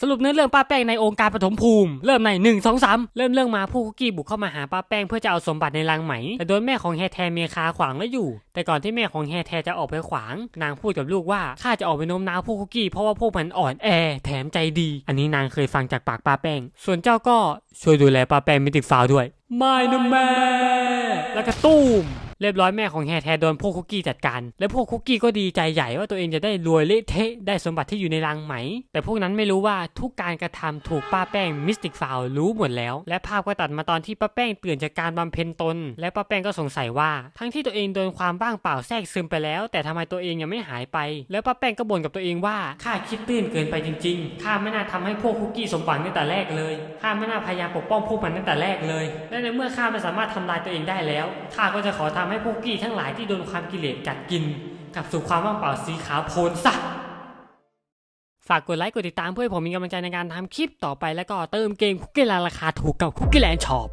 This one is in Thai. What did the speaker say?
สรุปเนื้อเรื่องป้าแป้งในองค์การปฐมภูมิ เริ่มในหนึ่งสองสามเริ่มเรื่องมาผู้คุกกี้บุกเข้ามาหาป้าแป้งเพื่อจะเอาสมบัติในรังไหม แต่โดนแม่ของแฮแทเมียคาขวางไว้อยู่ แต่ก่อนที่แม่ของแฮแทจะออกไปขวาง นางพูดกับลูกว่าข้าจะออกไปโน้มน้าวผู้คุกกี้เพราะว่าพวกมันอ่อนแอแถมใจดี อันนี้นางเคยฟังจากปากป้าแป้ง ส่วนเจ้าก็ช่วยดูแลป้าแป้งมิติกฟาวด้วยไม่นะแม่แล้วก็ตุ้ม เรียบร้อยแม่ของแฮแทโดนพวกคุกกี้จัดการ และพวกคุกกี้ก็ดีใจใหญ่ว่าตัวเองจะได้รวยเละเทะได้สมบัติที่อยู่ในรังไหม แต่พวกนั้นไม่รู้ว่าทุกการกระทำถูกป้าแป้งมิสติกฟาวรู้หมดแล้ว และภาพก็ตัดมาตอนที่ป้าแป้งตื่นจากการบำเพ็ญตน และป้าแป้งก็สงสัยว่า ทั้งที่ตัวเองโดนความบ้างเปล่าแทรกซึมไปแล้ว แต่ทำไมตัวเองยังไม่หายไป แล้วป้าแป้งก็บ่นกับตัวเองว่าข้าคิดตื้นเกินไปจริงๆข้าไม่น่าทำให้พวกคุกกี้สมหวังตั้งแต่แรกเลยข้าไม่น่าพยายามปกป้องพวกมันตั้งแต่แรกเลย และในเมื่อข้าไม่สามารถทำลายตัวเองได้แล้วข้าก็จะขอทำให้พวกกี้ทั้งหลายที่โดนความกิเลสกัดกินกลับสู่ความว่างเปล่าสีขาวโพลนซะฝากกดไลค์กดติดตามเพื่อให้ผมมีกำลังใจในการทำคลิปต่อไปแล้วก็เติมเกมคุกกี้แลนราคาถูกกับคุกกี้แลนด์ช็อป